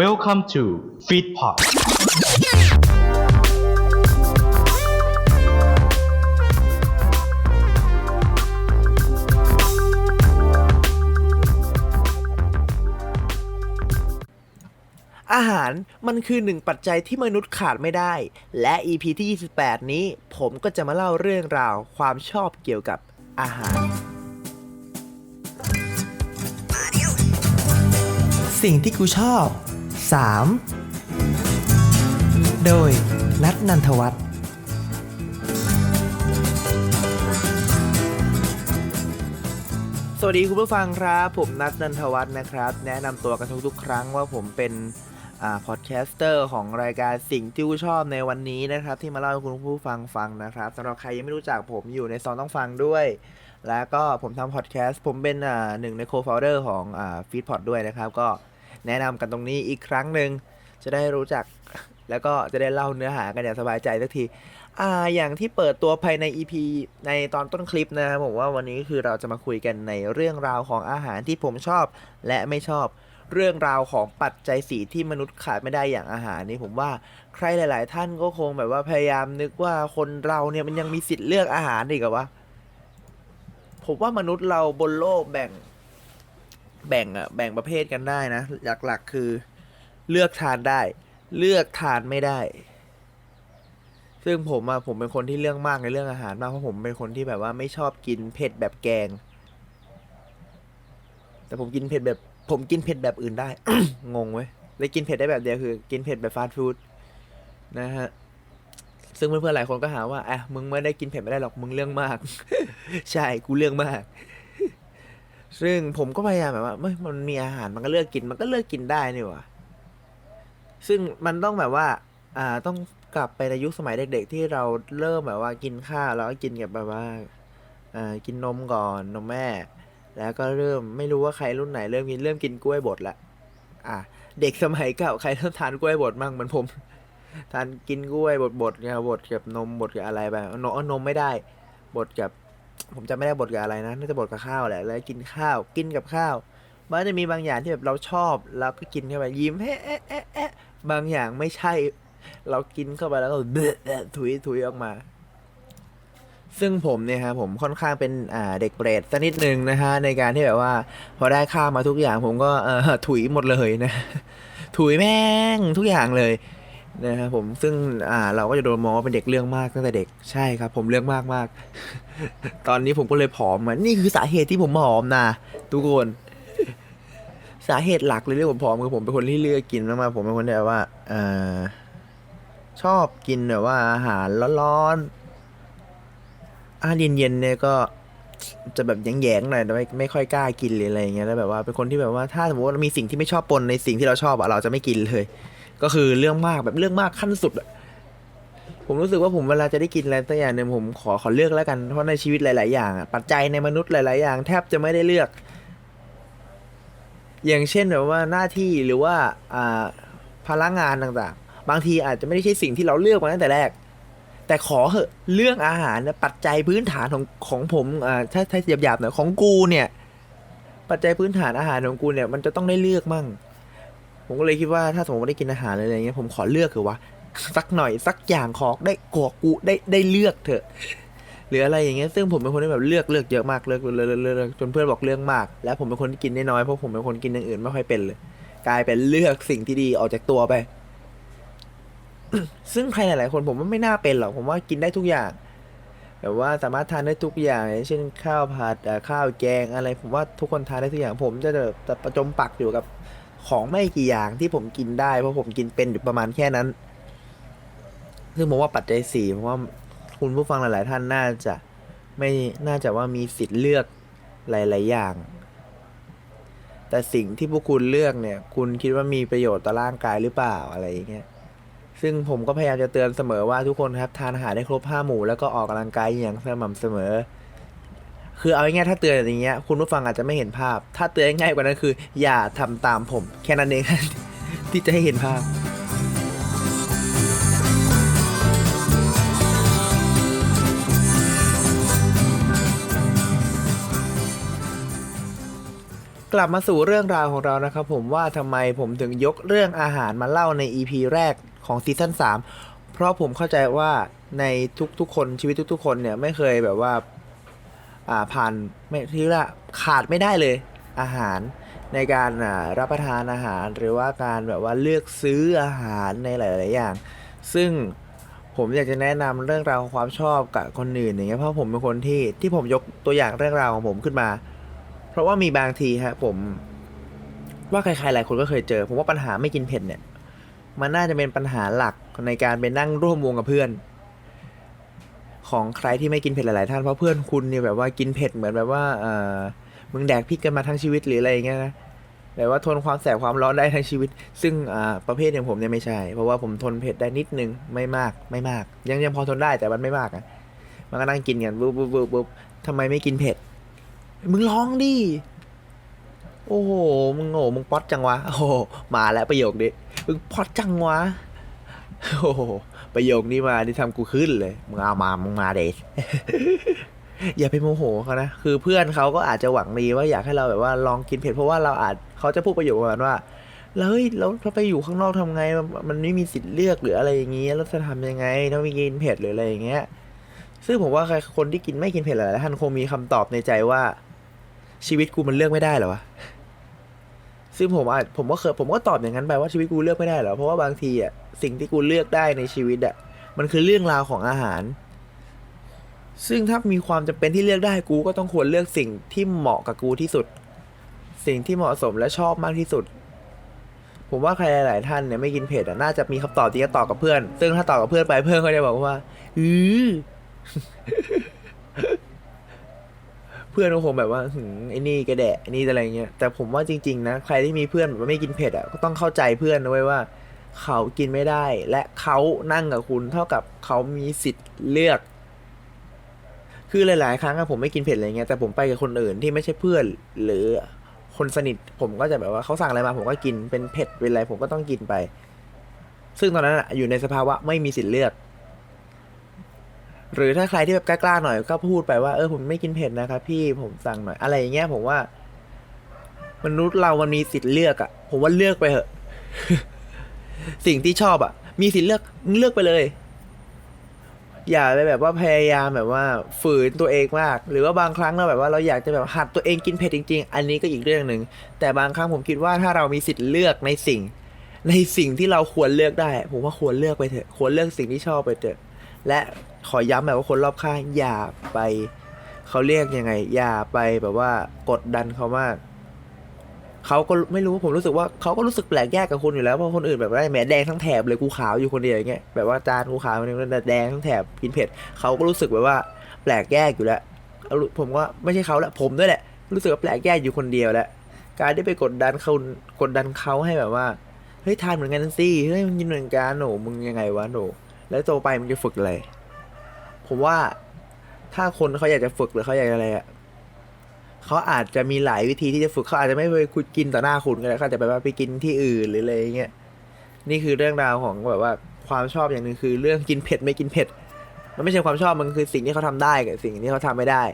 Welcome to Feedpot อาหารมันคือหนึ่งปัจจัยที่มนุษย์ขาดไม่ได้ และ EP ที่ 28 นี้ผมก็จะมาเล่าเรื่องราวความชอบเกี่ยวกับอาหาร สิ่งที่กูชอบ 3 โดยนัทนันทวัฒน์สวัสดีคุณผู้ฟังครับ ผมนัทนันทวัฒน์นะครับ แนะนำตัวกันทุกๆ ครั้งว่าผมเป็นพอดแคสเตอร์ของรายการสิ่งที่กูชอบในวันนี้นะครับ ที่มาเล่าให้คุณผู้ฟังฟังนะครับสำหรับใครยังไม่รู้จักผมอยู่ในซองต้องฟังด้วย แล้วก็ผมทำพอดแคสต์ผมเป็นหนึ่งในโคฟ o เดอร์ของฟีดพอดด้วยนะครับ ก็ แนะนำกันตรงนี้อีกครั้งหนึ่งจะได้รู้จักแล้วก็จะได้เล่าเนื้อหากันอย่างสบายใจสักทีอ่าอย่างที่เปิดตัวภายใน EP ในตอนต้นคลิปนะครับผมว่าวันนี้คือเราจะมาคุยกันในเรื่องราวของอาหารที่ผมชอบ และไม่ชอบเรื่องราวของปัจจัยสีที่มนุษย์ขาดไม่ได้อย่างอาหารนี่ผมว่าใครหลาย ๆ ท่านก็คงแบบว่าพยายามนึกว่าคนเราเนี่ยมันยังมีสิทธิ์เลือกอาหารอีกเหรอวะผมว่ามนุษย์เราบนโลกแบ่ง แบ่งอะแบ่งประเภทกันได้นะหลักๆคือเลือกทานได้ เลือกทานไม่ได้ ซึ่งผมอะผมเป็นคนที่เรื่องมากในเรื่องอาหารมากเพราะผมเป็นคนที่แบบว่าไม่ชอบกินเผ็ดแบบแกง แต่ผมกินเผ็ดแบบ ผมกินเผ็ดแบบอื่นได้ งงเว้ยเลยกินเผ็ดได้แบบเดียวคือ กินเผ็ดแบบฟาสต์ฟู้ดนะฮะซึ่งเพื่อนๆหลายคนก็หาว่าอะมึงไม่ได้กินเผ็ดไม่ได้หรอกมึงเรื่องมาก ใช่กูเรื่องมาก ซึ่งผมก็พยายามแบบว่าเมื่อมันมีอาหารมันก็เลือกกินมันก็เลือกกินได้นี่หว่าซึ่งมันต้องแบบว่า อ่าต้องกลับไปในยุคสมัยเด็ก ๆ ที่เราเริ่มแบบว่ากินข้าวแล้วก็กินกับแบบว่าอ่ากินนมก่อนนมแม่ แล้วก็เริ่มไม่รู้ว่าใครรุ่นไหนเริ่มกินเริ่มกินกล้วยบดละอะเด็กสมัยเก่าใครเริ่มทานกล้วยบดมั่งเหมือนผม ทานกินกล้วยบดบดๆเนี่ยบดกับนมบดกับอะไรไปนมนมไม่ได้บดกับ ผมจำไม่ได้บดกับอะไรนะน่าจะบดกับข้าวแหละแล้วกินข้าวกินกับข้าว มันจะมีบางอย่างที่แบบเราชอบแล้วก็กินเข้าไปยิ้มแอะแอะแอะแอะบางอย่างไม่ใช่ เรากินเข้าไปแล้วก็เบะแอะถุยถุยออกมา ซึ่งผมเนี่ยครับผมค่อนข้างเป็นอ่าเด็กเปรตสักนิดนึงนะฮะในการที่แบบว่า พอได้ข้าวมาทุกอย่าง ผมก็เออถุยหมดเลยนะ ถุยแม่งทุกอย่างเลย นะครับผมซึ่งอ่าเราก็จะโดนมองว่าเป็นเด็กเรื่องมากตั้งแต่เด็กใช่ครับ ผมเรื่องมากมาก ตอนนี้ผมก็เลยผอมมานี่คือสาเหตุที่ผมผอมนะทุกคนสาเหตุหลักเลยที่ผมผอมคือผมเป็นคนที่เลือกกินมากๆผมเป็นคนที่แบบว่าเออชอบกินแบบว่าอาหารร้อนๆอาหารเย็นๆเนี่ยก็จะแบบแยงๆหน่อยไม่ไม่ค่อยกล้ากินเลยอะไรเงี้ยแล้วแบบว่าเป็นคนที่แบบว่าถ้าสมมติว่ามีสิ่งที่ไม่ชอบปนในสิ่งที่เราชอบอะเราจะไม่กินเลย ก็คือเรื่องมากแบบเรื่องมากขั้นสุดอะผมรู้สึกว่าผมเวลาจะได้กินอะไรสักอย่างหนึ่งผมขอขอเลือกแล้วกันเพราะในชีวิตหลาย ๆ อย่างอะปัจจัยในมนุษย์หลาย ๆ อย่าง แทบจะไม่ได้เลือก อย่างเช่นแบบว่าหน้าที่หรือว่าอ่าพลังงานต่างๆ บางทีอาจจะไม่ได้ใช่สิ่งที่เราเลือกมาตั้งแต่แรก แต่ขอเหอะเรื่องอาหารนะปัจจัยพื้นฐานของของผมอ่าถ้าถ้าหยาบๆหน่อยของกูเนี่ย ปัจจัยพื้นฐานอาหารของกูเนี่ย มันจะต้องได้เลือกมั่ง ผมก็เลยคิดว่าถ้าสมมติได้กินอาหารอะไรอย่างเงี้ยผมขอเลือกคือว่าสักหน่อยสักอย่างขอได้กอกูได้ได้เลือกเถอะหรืออะไรอย่างเงี้ยซึ่งผมเป็นคนที่แบบเลือกเลือกเยอะมากเลือกเลือกเลือกจนเพื่อนบอกเรื่องมาก แล้วผมเป็นคนที่กินได้น้อยเพราะผมเป็นคนกินอย่างอื่นไม่ค่อยเป็นเลย กลายเป็นเลือกสิ่งที่ดีออกจากตัวไป ซึ่งใครหลายๆคนผมว่าไม่น่าเป็นหรอกผมว่ากินได้ทุกอย่างแบบว่าสามารถทานได้ทุกอย่างเช่นข้าวผัดข้าวแกงอะไร ผมว่าทุกคนทานได้ทุกอย่างผมจะแบบจะประจมปักอยู่กับ ของไม่กี่อย่างที่ผมกินได้เพราะผมกินเป็นอยู่ประมาณแค่นั้น ซึ่งผมว่าปัจจัยสี่ผมว่าคุณผู้ฟังหลาย ๆ ท่านน่าจะไม่น่าจะว่ามีสิทธิ์เลือกหลาย ๆ อย่าง แต่สิ่งที่พวกคุณเลือกเนี่ย คุณคิดว่ามีประโยชน์ต่อร่างกายหรือเปล่าอะไรอย่างเงี้ยซึ่งผมก็พยายามจะเตือนเสมอว่าทุกคนครับทานอาหารได้ครบห้าหมู่แล้วก็ออกกำลังกายอย่างสม่ำเสมอ คือเอาง่ายๆถ้าเตือนอย่างเงี้ยคุณผู้ฟังอาจจะไม่เห็นภาพ ถ้าเตือนง่ายกว่านั้นคือ อย่าทำตามผม แค่นั้นเอง ที่จะให้เห็นภาพกลับมาสู่เรื่องราวของเรานะครับผมว่าทำไมผมถึงยกเรื่องอาหารมาเล่าใน EP แรกของซีซั่น3 เพราะผมเข้าใจว่าในทุกๆคนชีวิตทุกๆ คนเนี่ยไม่เคยแบบว่า อ่าผ่านไม่ที่ว่าขาดไม่ได้เลยอาหารในการอ่ารับประทานอาหารหรือว่าการแบบว่าเลือกซื้ออาหารในหลาย ๆ อย่าง ซึ่งผมอยากจะแนะนำเรื่องราวความชอบกับคนอื่นอย่างเงี้ยเพราะผมเป็นคนที่ที่ผมยกตัวอย่างเรื่องราวของผมขึ้นมา เพราะว่ามีบางทีฮะผม ว่าใครๆหลายคนก็เคยเจอ ผมว่าปัญหาไม่กินเผ็ดเนี่ย มันน่าจะเป็นปัญหาหลักในการไปนั่งร่วมวงกับเพื่อน ของใครที่ไม่กินเผ็ดหลาย ๆ ท่านเพราะเพื่อนคุณเนี่ยแบบว่ากินเผ็ดเหมือนแบบว่าเออมึงแดกพริกกันมาทั้งชีวิตหรืออะไรอย่างเงี้ยนะแบบว่าทนความแสบความร้อนได้ทั้งชีวิต ซึ่งอ่าประเภทอย่างผมเนี่ยไม่ใช่ เพราะว่าผมทนเผ็ดได้นิดนึงไม่มากไม่มาก ยังยังพอทนได้แต่มันไม่มากอะมันก็นั่งกินกันปุ๊บปุ๊บบุ๊บทำไมไม่กินเผ็ดมึงร้องดิโอ้โหมึงโง่มึงป๊อตจังวะโอ้โหมาแล้วประโยคนี้มึงป๊อตจังวะโอ้โห ประโยคนี้มาที่ทำกูขึ้นเลยมึงเอามามึงมาเดชอย่าไปโมโหเขานะ คือเพื่อนเขาก็อาจจะหวังดีว่าอยากให้เราแบบว่าลองกินเผ็ด เพราะว่าเราอาจเขาจะพูดประโยคประมาณว่าแล้วเฮ้ยแล้วถ้าไปอยู่ข้างนอกทำไง มันไม่มีสิทธิ์เลือกหรืออะไรอย่างเงี้ยแล้วจะทำยังไงถ้าไม่กินเผ็ดหรืออะไรอย่างเงี้ย ซึ่งผมว่าใครคนที่กินไม่กินเผ็ดหลายท่านคงมีคำตอบในใจว่า ชีวิตกูมันเลือกไม่ได้หรอวะซึ่งผมอาจผมก็เคยผมก็ตอบอย่างนั้นไปว่าชีวิตกูเลือกไม่ได้หรอเพราะว่าบางทีอะ สิ่งที่กูเลือกได้ในชีวิตอะมันคือเรื่องราวของอาหาร ซึ่งถ้ามีความจำเป็นที่เลือกได้กูก็ต้องควรเลือกสิ่งที่เหมาะกับกูที่สุด สิ่งที่เหมาะสมและชอบมากที่สุด ผมว่าใครหลาย ๆ ท่านเนี่ยไม่กินเผ็ดอะน่าจะมีคำตอบที่จะตอบกับเพื่อน ซึ่งถ้าตอบกับเพื่อนไปเพื่อนก็จะบอกว่าอือเพื่อนของผมแบบว่าหึงไอ้นี่กระแดะไอ้นี่อะไรเงี้ยแต่ผมว่าจริง ๆ นะใครที่มีเพื่อนแบบไม่กินเผ็ดอะก็ต้องเข้าใจเพื่อนนะเว้ยว่า เขากินไม่ได้ และเขานั่งกับคุณเท่ากับเขามีสิทธิ์เลือก คือหลาย ๆ ครั้งอะผมไม่กินเผ็ดอะไรเงี้ยแต่ผมไปกับคนอื่นที่ไม่ใช่เพื่อน หรือคนสนิทผมก็จะแบบว่าเขาสั่งอะไรมาผมก็กินเป็นเผ็ดเป็นอะไรผมก็ต้องกินไป ซึ่งตอนนั้นอะอยู่ในสภาวะไม่มีสิทธิ์เลือก หรือถ้าใครที่แบบกล้าๆหน่อยก็พูดไปว่าเออผมไม่กินเผ็ดนะครับพี่ผมสั่งหน่อยอะไรอย่างเงี้ยผมว่ามนุษย์เรามันมีสิทธิ์เลือกอะผมว่าเลือกไปเถอะ สิ่งที่ชอบอะมีสิทธิ์เลือกมึงเลือกไปเลย อย่าไปแบบว่าพยายามแบบว่า ฝืนตัวเองมาก หรือว่าบางครั้งเราแบบว่าเราอยากจะแบบหัดตัวเองกินเผ็ดจริง ๆ อันนี้ก็อีกเรื่องหนึ่งแต่บางครั้งผมคิดว่าถ้าเรามีสิทธิ์เลือกในสิ่ง ในสิ่งที่เราควรเลือกได้ ผมว่าควรเลือกไปเถอะควรเลือกสิ่งที่ชอบไปเถอะ และขอย้ำแบบว่าคนรอบข้างอย่าไปเขาเรียกยังไง อย่าไปแบบว่ากดดันเขามาก เขาก็ไม่รู้ผมรู้สึกว่าเขาก็รู้สึกแปลกแยกกับคุณอยู่แล้วเพราะคนอื่นแบบว่าแหมแดงทั้งแถบเลยกูขาวอยู่คนเดียวอย่างเงี้ยแบบว่าจานกูขาวคนนึงแต่แดงทั้งแถบกินเผ็ดเขาก็รู้สึกแบบว่าแปลกแยกอยู่แล้วอารู้ผมว่าไม่ใช่เขาละผมด้วยแหละ รู้สึกว่าแปลกแยกอยู่คนเดียวแล้วการได้ไปกดดันเขากดดันเขาให้แบบว่าเฮ้ยทานเหมือนกันสิเฮ้ยมันกินเหมือนกันหนูมึงยังไงวะหนูแล้วโตไปมึงจะฝึกอะไรผมว่าถ้าคนเขาอยากจะฝึกหรือเขาอยากจะอะไรอะ เขาอาจจะมีหลายวิธีที่จะฝึกเขาอาจจะไม่ไปคุยกินต่อหน้าคุณก็ได้เขาอาจจะแบบว่าไปกินที่อื่นหรืออะไรอย่างเงี้ยนี่คือเรื่องราวของแบบว่าความชอบอย่างหนึ่งคือเรื่องกินเผ็ดไม่กินเผ็ด มันไม่ใช่ความชอบมันคือสิ่งที่เขาทำได้กับสิ่งที่เขาทำไม่ได้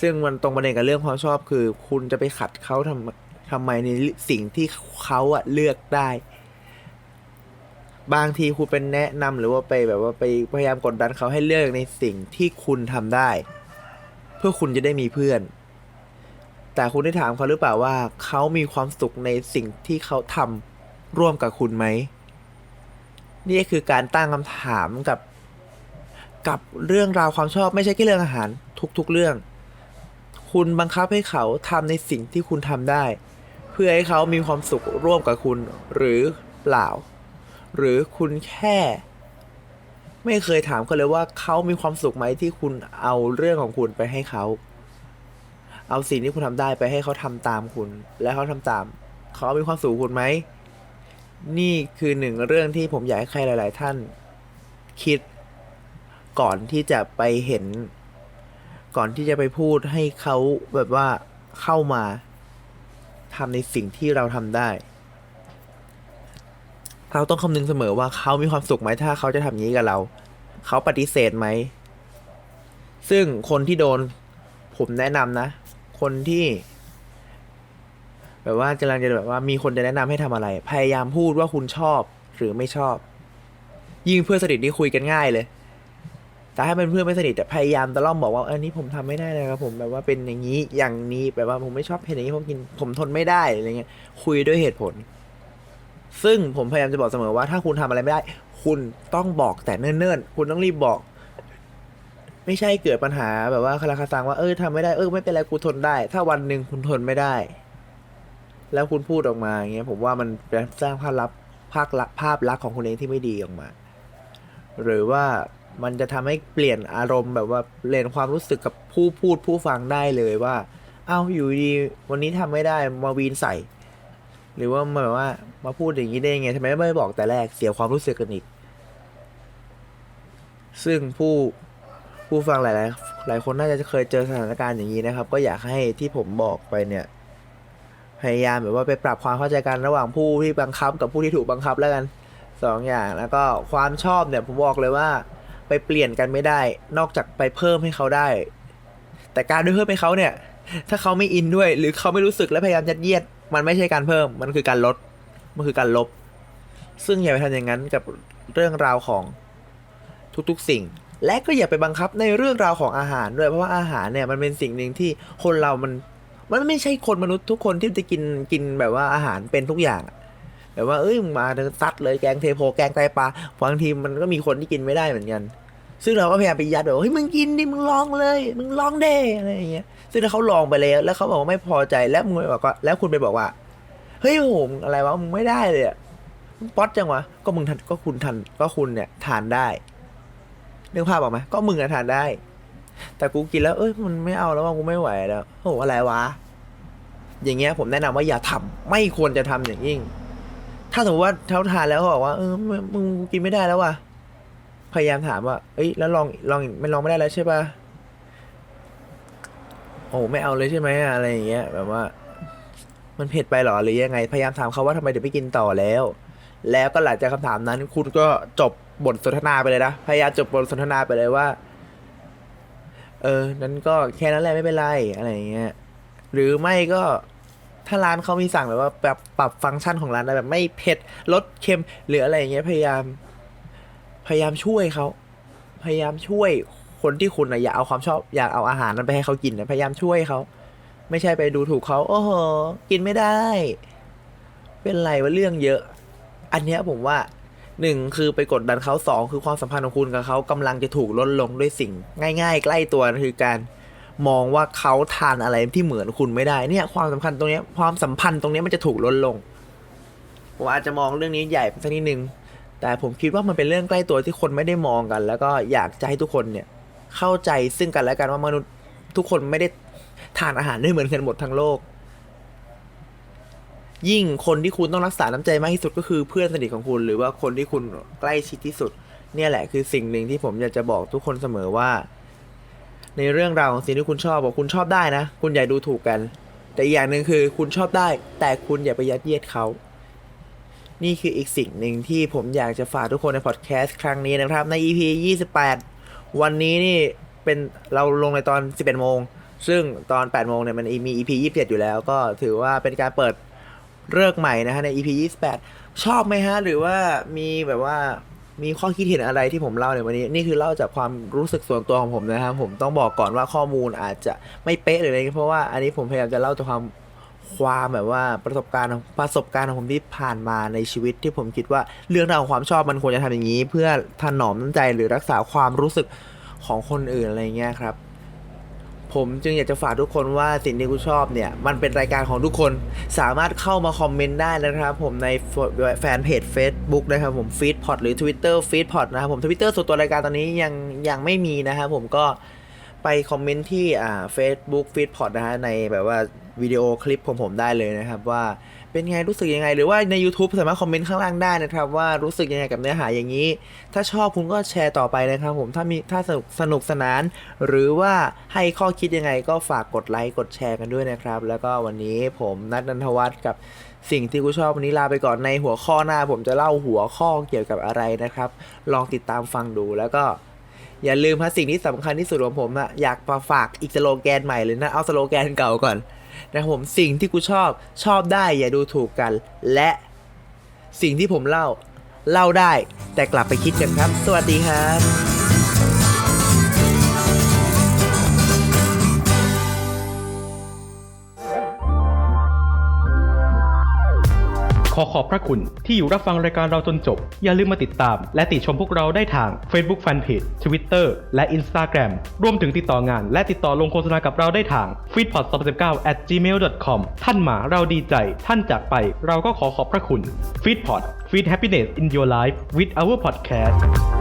ซึ่งมันตรงประเด็นกับเรื่องความชอบคือ คุณจะไปขัดเขาทำทำไมในสิ่งที่เขาอะเลือกได้ บางทีคุณเป็นแนะนำหรือว่าไปแบบว่าไปพยายามกดดันเขาให้เลือกในสิ่งที่คุณทำได้ เพื่อคุณจะได้มีเพื่อน แต่คุณได้ถามเขาหรือเปล่าว่าเขามีความสุขในสิ่งที่เขาทำร่วมกับคุณไหม นี่คือการตั้งคำถามกับ กับเรื่องราวความชอบไม่ใช่แค่เรื่องอาหารทุกๆเรื่อง คุณบังคับให้เขาทำในสิ่งที่คุณทำได้ เพื่อให้เขามีความสุขร่วมกับคุณหรือเปล่า หรือคุณแค่ ไม่เคยถามเขาเลยว่าเขามีความสุขไหมที่คุณเอาเรื่องของคุณไปให้เขา เอาสิ่งที่คุณทำได้ไปให้เขาทำตามคุณ และเขาทำตาม เขามีความสุขคุณไหม นี่คือหนึ่งเรื่องที่ผมอยากให้ใครหลาย ๆ ท่าน คิดก่อนที่จะไปเห็น ก่อนที่จะไปพูดให้เขาแบบว่าเข้ามาทำในสิ่งที่เราทำได้ เราต้องคำนึงเสมอว่าเขามีความสุขไหมถ้าเขาจะทำอย่างนี้กับเรา เขาปฏิเสธไหม ซึ่งคนที่โดนผมแนะนำนะ คนที่ แบบว่ากำลังจะแบบว่ามีคนจะแนะนำให้ทำอะไร พยายามพูดว่าคุณชอบหรือไม่ชอบ ยิ่งเพื่อนสนิทนี่คุยกันง่ายเลย แต่ถ้เป็นเพื่อนไม่สนิทแต่พยายามตะล่อมบอกว่าออนี่ผมทำไม่ได้เลยครับผมแบบว่าเป็นอย่างนี้อย่างนี้แบบว่าผมไม่ชอบเพลงอย่างนี้ผมกินผมทนไม่ได้อะไรเงี้ยคุยด้วยเหตุผล ซึ่งผมพยายามจะบอกเสมอว่าถ้าคุณทำอะไรไม่ได้ คุณต้องบอกแต่เนิ่นๆ คุณต้องรีบบอก ไม่ใช่เกิดปัญหาแบบว่าคาราคาซังว่าเออทำไม่ได้เออไม่เป็นไรกูทนได้ ถ้าวันหนึ่งคุณทนไม่ได้ แล้วคุณพูดออกมาอย่างเงี้ยผมว่ามันเป็นสร้างภาพลักษณ์ภาพลักษณ์ภาพลักษณ์ของคุณเองที่ไม่ดีออกมา หรือว่ามันจะทำให้เปลี่ยนอารมณ์แบบว่าเปลี่ยนความรู้สึกกับผู้พูดผู้ฟังได้เลยว่า เอ้าอยู่ดี วันนี้ทำไม่ได้มาวีนใส่ หรือว่ามาแบบว่ามาพูดอย่างนี้ได้ไงทำไมไม่บอกแต่แรกเสียความรู้สึกกันอีก ซึ่งผู้ ผู้ฟังหลายๆหลายคนน่าจะเคยเจอสถานการณ์อย่างนี้นะครับ ก็อยากให้ที่ผมบอกไปเนี่ย พยายามแบบว่าไปปรับความเข้าใจกันระหว่างผู้ที่บังคับกับผู้ที่ถูกบังคับแล้วกันสองอย่างแล้วก็ความชอบเนี่ยผมบอกเลยว่า ไปเปลี่ยนกันไม่ได้ นอกจากไปเพิ่มให้เขาได้ แต่การด้วยเพิ่มให้เขาเนี่ย ถ้าเขาไม่อินด้วย หรือเขาไม่รู้สึกและพยายามยัดเยียด มันไม่ใช่การเพิ่มมันคือการลดมันคือการลบ ซึ่งอย่าไปทำอย่างนั้นกับเรื่องราวของทุกๆสิ่ง และก็อย่าไปบังคับในเรื่องราวของอาหารด้วยเพราะว่าอาหารเนี่ยมันเป็นสิ่งหนึ่งที่คนเรามันมันไม่ใช่คนมนุษย์ทุกคนที่จะกินกินแบบว่าอาหารเป็นทุกอย่างแบบว่าเอ้ยมึงมาเดินซัดเลยแกงเทโพแกงไตปลาบางทีมันก็มีคนที่กินไม่ได้เหมือนกัน ซึ่งเราก็พยายามไปยัดแบบเฮ้ยมึงกินดิมึงลองเลย มึงลองเด้อะไรอย่างเงี้ยซึ่งถ้าเขาลองไปแล้วแล้วเขาบอกว่าไม่พอใจแล้วมึงไปบอกว่าแล้วคุณไปบอกว่าเฮ้ยผมอะไรวะมึงไม่ได้เลยมึงป๊อตจังวะก็มึงทันก็คุณทันก็คุณเนี่ยทานได้ นึกภาพออกไหมก็มึงอะทานได้ แต่กูกินแล้ว เอ้ยมันไม่เอาแล้วว่ากูไม่ไหวแล้วโอ้โหอะไรวะ อย่างเงี้ยผมแนะนำว่าอย่าทำไม่ควรจะทำอย่างยิ่ง ถ้าสมมติว่าเขาทานแล้วเขาบอกว่าเออมึงมึงกินไม่ได้แล้วว่ะพยายามถามว่า เอ้ย แล้วลองลองไม่ลองไม่ได้แล้วใช่ปะโอ้ไม่เอาเลยใช่ไหมอะไรอย่างเงี้ย แบบว่า มันเผ็ดไปหรอหรือยังไง พยายามถามเขาว่าทำไมถึงไม่กินต่อแล้ว แล้วก็หลังจากคำถามนั้น คุณก็จบ บทสนทนาไปเลยนะ พยายามจบบทสนทนาไปเลยว่า เออ นั้นก็แค่นั้นแหละไม่เป็นไรอะไรอย่างเงี้ย หรือไม่ก็ถ้าร้านเขามีสั่งแบบว่าแบบปรับฟังก์ชันของร้านได้แบบไม่เผ็ดลดเค็มหรืออะไรอย่างเงี้ย พยายาม พยายามช่วยเขาพยายามช่วยคนที่คุณนะอยากเอาความชอบอยากเอาอาหารนั้นไปให้เขากินนะพยายามช่วยเขาไม่ใช่ไปดูถูกเขาโอ้โหกินไม่ได้ เป็นไรว่าเรื่องเยอะ อันเนี้ยผมว่า หนึ่งคือไปกดดันเขาสองคือความสัมพันธ์ของคุณกับเขากำลังจะถูกลดลงด้วยสิ่ง ง่าย ๆ ใกล้ตัวนั่นคือการมองว่าเขาทานอะไรที่เหมือนคุณไม่ได้เนี่ย ความสำคัญตรงนี้ความสัมพันธ์ตรงนี้มันจะถูกลดลงผมอาจจะมองเรื่องนี้ใหญ่ไปสักนิดนึงแต่ผมคิดว่ามันเป็นเรื่องใกล้ตัวที่คนไม่ได้มองกัน แล้วก็อยากจะให้ทุกคนเนี่ย เข้าใจซึ่งกันและกันว่ามนุษย์ทุกคนไม่ได้ทานอาหารได้เหมือนกันหมดทั้งโลก ยิ่งคนที่คุณต้องรักษาน้ำใจมากที่สุดก็คือเพื่อนสนิทของคุณหรือว่าคนที่คุณใกล้ชิดที่สุด เนี่ยแหละคือสิ่งหนึ่งที่ผมอยากจะบอกทุกคนเสมอว่า ในเรื่องราวของสิ่งที่คุณชอบบอกคุณชอบได้นะ คุณอย่าดูถูกกัน แต่อีกอย่างหนึ่งคือคุณชอบได้ แต่คุณอย่าไปยัดเยียดเขานี่คืออีกสิ่งหนึ่งที่ผมอยากจะฝากทุกคนในพอดแคสต์ครั้งนี้นะครับ ใน EP 28 วันนี้นี่เป็นเราลงในตอน 11 โมง ซึ่งตอน 8 โมงเนี่ยมันมี EP 27 อยู่แล้ว ก็ถือว่าเป็นการเปิด เลิกใหม่นะฮะใน EP 28 ชอบไหมฮะ หรือว่ามีแบบว่ามีข้อคิดเห็นอะไรที่ผมเล่าในวันนี้ นี่คือเล่าจากความรู้สึกส่วนตัวของผมนะครับ ผมต้องบอกก่อนว่าข้อมูลอาจจะไม่เป๊ะหรืออะไรเพราะว่าอันนี้ผมพยายามจะเล่าจากความความแบบว่าประสบการณ์ประสบการณ์ของผมที่ผ่านมาในชีวิตที่ผมคิดว่าเรื่องราวของความชอบมันควรจะทำอย่างนี้ เพื่อถนอมน้ำใจหรือรักษาความรู้สึกของคนอื่นอะไรเงี้ยครับ ผมจึงอยากจะฝากทุกคนว่าสิ่งที่คุณชอบเนี่ย มันเป็นรายการของทุกคนสามารถเข้ามาคอมเมนต์ได้นะครับ ผมในแฟนเพจ Facebook นะครับผมฟีดพอดหรือ Twitter ฟีดพอดนะครับผมทวิตเตอร์ส่วนตัวรายการตอนนี้ยังยังไม่มีนะครับผมก็ไปคอมเมนต์ที่อ่า Facebook f e e d p o d นะฮะในแบบว่าวิดีโอคลิปของผมได้เลยนะครับว่า เป็นไงรู้สึกยังไง หรือว่าใน YouTube สามารถคอมเมนต์ข้างล่างได้นะครับ ว่ารู้สึกยังไงกับเนื้อหาอย่างนี้ ถ้าชอบคุณก็แชร์ต่อไปนะครับผมถ้ามีถ้าสนุกสนุกสนาน หรือว่าให้ข้อคิดยังไงก็ฝากกดไลค์กดแชร์กันด้วยนะครับ แล้วก็วันนี้ผมนัทนันทวัฒน์กับสิ่งที่กูชอบวันนี้ลาไปก่อนในหัวข้อหน้า ผมจะเล่าหัวข้อเกี่ยวกับอะไรนะครับ ลองติดตามฟังดูแล้วก็อย่าลืมฮะสิ่งที่สำคัญที่สุดของผมอะอยากมาฝากอีกสโลแกนใหม่เลยนะ เอาสโลแกนเก่าก่อน นะครับผมสิ่งที่กูชอบชอบได้อย่าดูถูกกัน และสิ่งที่ผมเล่าเล่าได้ แต่กลับไปคิดกันครับ สวัสดีครับ อขอบพระคุณที่อยู่รับฟังรายการเราจนจบ อย่าลืมมาติดตาม และติชมพวกเราได้ทาง Facebook Fanpage Twitter และ Instagram รวมถึงติดต่องาน และติดต่อลงโฆษณากับเราได้ทาง f e e d p o d 2 9 at gmail.com ท่านมาเราดีใจ ท่านจากไปเราก็ขอขอบพระคุณ f e e d p o d Feed Happiness in Your Life with our podcast